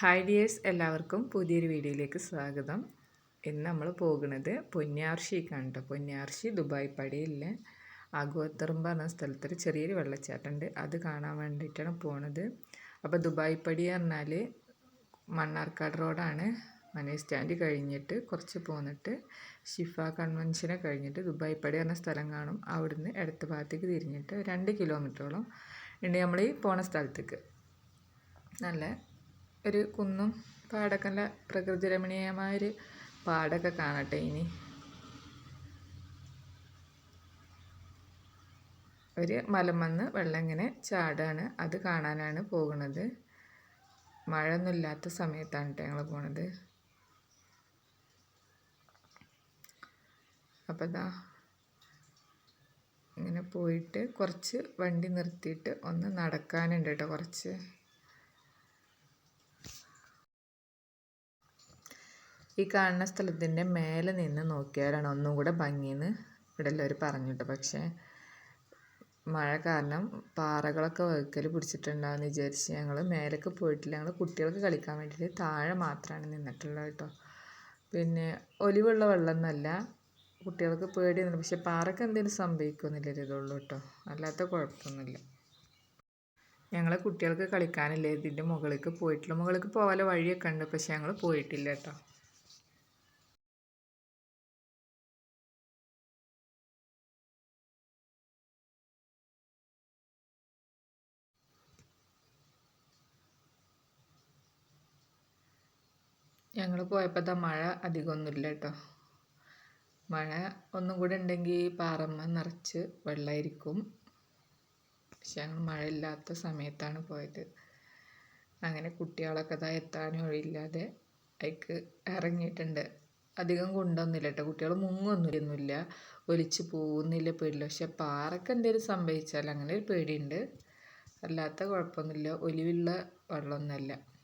Hi dears എല്ലാവർക്കും പുതിയൊരു വീഡിയോയിലേക്ക് സ്വാഗതം. ഇന്ന് നമ്മൾ പോകുന്നത് പൊന്നാർഷിക്കാണ് കേട്ടോ പൊന്നാർഷി ദുബായ് പടിയിലെ ആഗോത്തറമ്പ് എന്ന സ്ഥലത്തൊരു ചെറിയൊരു വെള്ളച്ചാട്ടമുണ്ട്. അത് കാണാൻ വേണ്ടിയിട്ടാണ് പോണത്. അപ്പോൾ ദുബായ് പടി പറഞ്ഞാൽ മണ്ണാർക്കാട് റോഡാണ്. മണി സ്റ്റാൻഡ് കഴിഞ്ഞിട്ട് കുറച്ച് പോന്നിട്ട് ഷിഫ കൺവെൻഷനെ കഴിഞ്ഞിട്ട് ദുബായ് പടി പറഞ്ഞ സ്ഥലം കാണും. അവിടുന്ന് ഇടത്ത് ഭാഗത്തേക്ക് തിരിഞ്ഞിട്ട് രണ്ട് കിലോമീറ്ററോളം ഉണ്ട് നമ്മൾ ഈ പോണ സ്ഥലത്തേക്ക്. നല്ല ഒരു കുന്നും പാടൊക്കെ നല്ല പ്രകൃതി രമണീയമായൊരു പാടൊക്കെ കാണട്ടെ ഇനി. ഒരു മലമന്ന് വെള്ളം ഇങ്ങനെ ചാടാണ്. അത് കാണാനാണ് പോകുന്നത്. മഴയൊന്നുമില്ലാത്ത സമയത്താണ് കേട്ടോ ഞങ്ങൾ പോണത്. അപ്പോൾ ദാ ഇങ്ങനെ പോയിട്ട് കുറച്ച് വണ്ടി നിർത്തിയിട്ട് ഒന്ന് നടക്കാനുണ്ട് കേട്ടോ കുറച്ച്. ഈ കാണുന്ന സ്ഥലത്തിന്റെ മേലെ നിന്ന് നോക്കിയാലാണ് ഒന്നും കൂടെ ഭംഗിയെന്ന് ഇവിടെ എല്ലാവരും പറഞ്ഞിട്ട്. പക്ഷേ മഴ കാരണം പാറകളൊക്കെ വഴുക്കൽ പിടിച്ചിട്ടുണ്ടാകുമെന്ന് വിചാരിച്ച് ഞങ്ങൾ മേലേക്ക് പോയിട്ടില്ല. ഞങ്ങൾ കുട്ടികൾക്ക് കളിക്കാൻ വേണ്ടിയിട്ട് താഴെ മാത്രമാണ് നിന്നിട്ടുള്ളത് കേട്ടോ. പിന്നെ ഒലിവുള്ള വെള്ളമൊന്നുമല്ല. കുട്ടികൾക്ക് പേടി പേടിയൊന്നുമില്ല. പക്ഷെ പാറക്ക് എന്തെങ്കിലും സംഭവിക്കുമെന്നില്ല ഇതുള്ളൂ കേട്ടോ. അല്ലാത്ത കുഴപ്പമൊന്നുമില്ല. ഞങ്ങൾ കുട്ടികൾക്ക് കളിക്കാനില്ല. ഇതിന്റെ മുകളിലേക്ക് പോയിട്ടില്ല മുകളിലേക്ക് പോകാനുള്ള വഴിയൊക്കെ ഉണ്ട്. പക്ഷെ ഞങ്ങൾ പോയിട്ടില്ല കേട്ടോ. ഞങ്ങൾ പോയപ്പോൾ ദാ മഴ അധികമൊന്നുമില്ല കേട്ടോ മഴ ഒന്നും കൂടെ ഉണ്ടെങ്കിൽ പാറമ്മ നിറച്ച് വെള്ളമായിരിക്കും പക്ഷെ ഞങ്ങൾ മഴ ഇല്ലാത്ത സമയത്താണ് പോയത്. അങ്ങനെ കുട്ടികളൊക്കെ ഇതാ എത്താനും വഴിയില്ലാതെ അതിക്ക് ഇറങ്ങിയിട്ടുണ്ട് അധികം കൊണ്ടൊന്നുമില്ല കേട്ടോ കുട്ടികൾ മുങ്ങൊന്നുമില്ല. ഒലിച്ച് പോകുന്നില്ല പേടിയില്ല. പക്ഷെ പാറക്ക് എന്തെങ്കിലും സംഭവിച്ചാൽ അങ്ങനെ ഒരു പേടിയുണ്ട്. അല്ലാത്ത കുഴപ്പമൊന്നുമില്ല. ഒലിവുള്ള വെള്ളമൊന്നുമല്ല.